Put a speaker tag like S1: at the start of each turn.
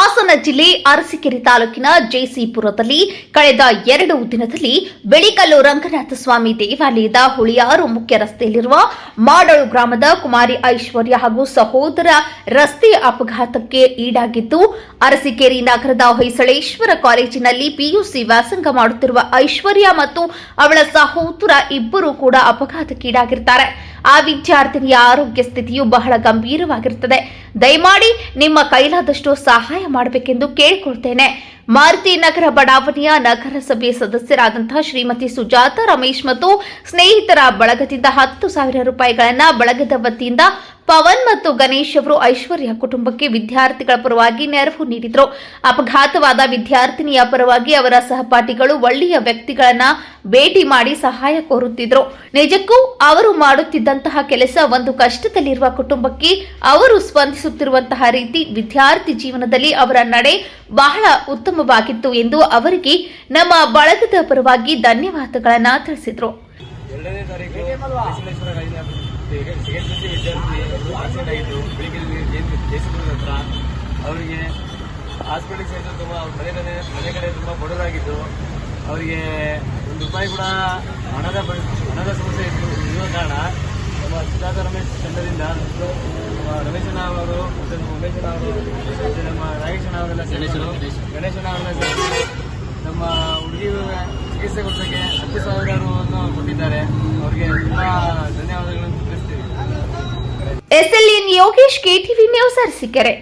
S1: ಹಾಸನ ಜಿಲ್ಲೆ ಅರಸೀಕೆರೆ ತಾಲೂಕಿನ ಜೆಸಿಪುರದಲ್ಲಿ ಕಳೆದ ಎರಡು ದಿನದಲ್ಲಿ ಬೆಳಿಕಲ್ಲು ರಂಗನಾಥ ಸ್ವಾಮಿ ದೇವಾಲಯದ ಹುಳಿಯಾರು ಮುಖ್ಯ ರಸ್ತೆಯಲ್ಲಿರುವ ಮಾಡಳು ಗ್ರಾಮದ ಕುಮಾರಿ ಐಶ್ವರ್ಯ ಹಾಗೂ ಸಹೋದರ ರಸ್ತೆ ಅಪಘಾತಕ್ಕೆ ಈಡಾಗಿದ್ದು, ಅರಸೀಕೆರೆ ನಗರದ ಹೊಯ್ಸಳೇಶ್ವರ ಕಾಲೇಜಿನಲ್ಲಿ ಪಿಯುಸಿ ವ್ಯಾಸಂಗ ಮಾಡುತ್ತಿರುವ ಐಶ್ವರ್ಯ ಮತ್ತು ಅವಳ ಸಹೋದರ ಇಬ್ಬರು ಕೂಡ ಅಪಘಾತಕ್ಕೀಡಾಗಿರುತ್ತಾರೆ ಆ ವಿದ್ಯಾರ್ಥಿನಿಯ ಆರೋಗ್ಯ ಸ್ಥಿತಿಯು ಬಹಳ ಗಂಭೀರವಾಗಿರುತ್ತದೆ. ದಯಮಾಡಿ ನಿಮ್ಮ ಕೈಲಾದಷ್ಟು ಸಹಾಯ ಮಾಡಬೇಕೆಂದು ಕೇಳಿಕೊಳ್ತೇನೆ. ಮಾರುತಿ ನಗರ ಬಡಾವಣೆಯ ನಗರಸಭೆ ಸದಸ್ಯರಾದಂತಹ ಶ್ರೀಮತಿ ಸುಜಾತ ರಮೇಶ್ ಮತ್ತು ಸ್ನೇಹಿತರ ಬಳಗದಿಂದ ಹತ್ತು ಸಾವಿರ ರೂಪಾಯಿಗಳನ್ನ ಬಳಗದ ವತಿಯಿಂದ ಪವನ್ ಮತ್ತು ಗಣೇಶ್ ಅವರು ಐಶ್ವರ್ಯ ಕುಟುಂಬಕ್ಕೆ ವಿದ್ಯಾರ್ಥಿಗಳ ಪರವಾಗಿ ನೆರವು ನೀಡಿದರು. ಅಪಘಾತವಾದ ವಿದ್ಯಾರ್ಥಿನಿಯ ಪರವಾಗಿ ಅವರ ಸಹಪಾಠಿಗಳು ಒಳ್ಳೆಯ ವ್ಯಕ್ತಿಗಳನ್ನ ಭೇಟಿ ಮಾಡಿ ಸಹಾಯ ಕೋರುತ್ತಿದ್ರು ನಿಜಕ್ಕೂ ಅವರು ಮಾಡುತ್ತಿದ್ದಂತಹ ಕೆಲಸ ಒಂದು ಕಷ್ಟದಲ್ಲಿರುವ ಕುಟುಂಬಕ್ಕೆ ಅವರು ಸ್ಪಂದಿಸುತ್ತಿರುವಂತಹ ರೀತಿ ವಿದ್ಯಾರ್ಥಿ ಜೀವನದಲ್ಲಿ ಅವರ ನಡೆ ಬಹಳ ಉತ್ತಮವಾಗಿತ್ತು ಎಂದು ಅವರಿಗೆ ನಮ್ಮ ಬಳಗದ ಪರವಾಗಿ ಧನ್ಯವಾದಗಳನ್ನು ತಿಳಿಸಿದರು.
S2: ಎರಡನೇ ತಾರೀಕು ಸೆಕೆಂಡ್ ಪಿ ವಿದ್ಯಾರ್ಥಿ ಆಕ್ಸಿಡೆಂಟ್ ಆಗಿತ್ತು ಬೆಳಿಗ್ಗೆ ಜಯಸಿಪುರದ ಹತ್ರ ಅವರಿಗೆ ಹಾಸ್ಪಿಟಲ್ ಸೇರಿದ್ರು ತುಂಬ ಅವ್ರ ಮನೆ ಕಡೆ ಮನೆ ಕಡೆ ತುಂಬ ಬಡವರಾಗಿದ್ದು, ಅವರಿಗೆ ಒಂದು ರೂಪಾಯಿ ಕೂಡ ಹಣದ ಹಣದ ಸಮಸ್ಯೆ ಇತ್ತು. ಇರುವ ಕಾರಣ ನಮ್ಮ ಸುಜಾತ ರಮೇಶ್ ತಂಡದಿಂದ ರಮೇಶಣ್ಣ ಅವರು ಮತ್ತು ನಮ್ಮ ಉಮೇಶಣ್ಣ ಅವರು ಮತ್ತು ನಮ್ಮ ನಾಗೇಶಣ್ಣ ಅವರೆಲ್ಲ ಸೇರಿದ್ರು ಗಣೇಶಣ್ಣ ಅವರೆಲ್ಲ ನಮ್ಮ ಹುಡುಗಿ ಚಿಕಿತ್ಸೆ ಕೊಡ್ಸೋಕ್ಕೆ ಹತ್ತು ಸಾವಿರ ರುವನ್ನು ಕೊಟ್ಟಿದ್ದಾರೆ. ಅವರಿಗೆ ತುಂಬ ಧನ್ಯವಾದಗಳನ್ನು ತಿಳಿಸ್ತೀವಿ.
S1: SLN Yogesh KTV news Arsikere.